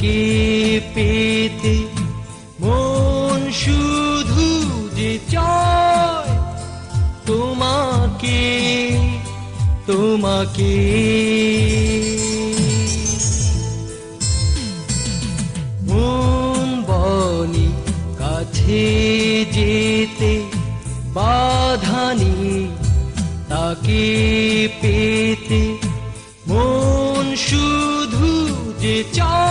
তাকে পেতে মন শুধু যে চায় তোমাকে তোমাকে। মন বনি কাছে যেতে বাধা নেই তাকে পেতে। মন শুধু যে চায়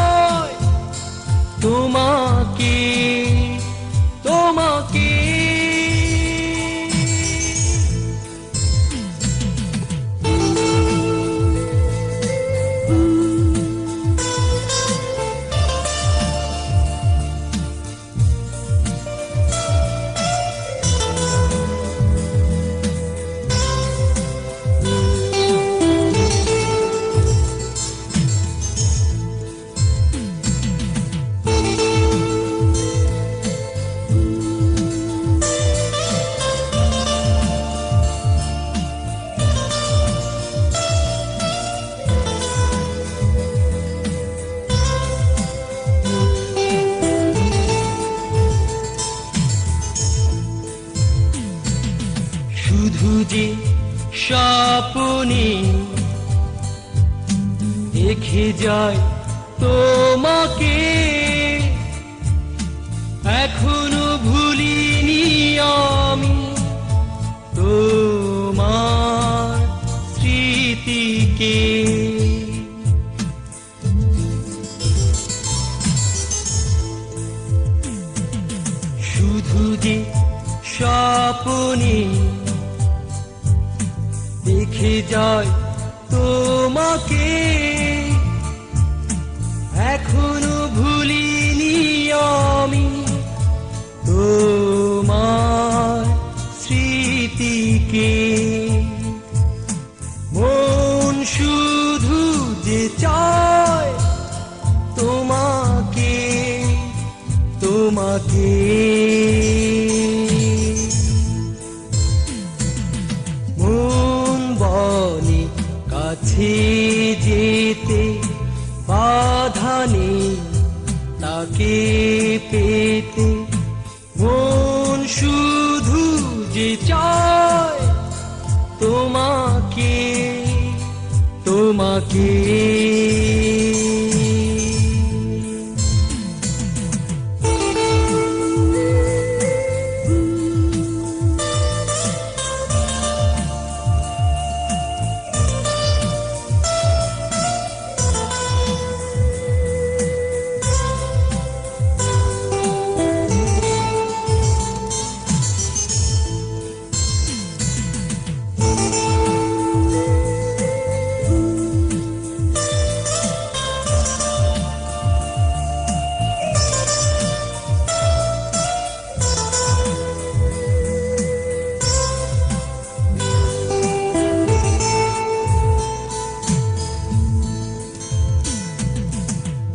শুধু যে স্বপনে দেখে যায় তোমাকে এখনও ভুলিনি আমি তোমার স্মৃতিকে। শুধু যে স্বপনে দেখে যায় তোমাকে। এখনও ভুলিনি আমি তোমার স্মৃতিকে। মন শুধু যে চায় তোমাকে তোমাকে। কাছে যেতে বাধানে তাকে পেতে মন শুধু যে চায় তোমাকে তোমাকে।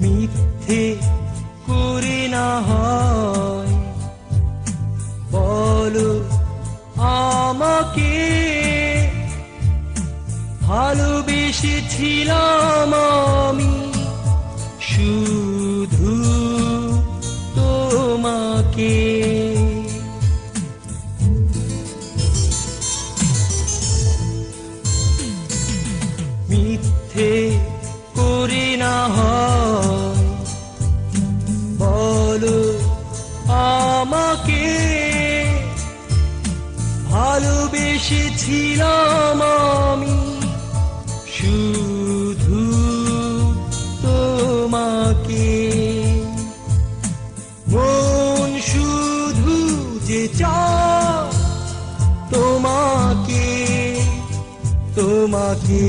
মিথ্যে করে না হয়। বলো আমাকে ভালোবেসেছিলাম আমি শুধু তোমাকে। ভালোবেসেছিলাম আমি শুধু তোমাকে। মন শুধু যে চায় তোমাকে তোমাকে।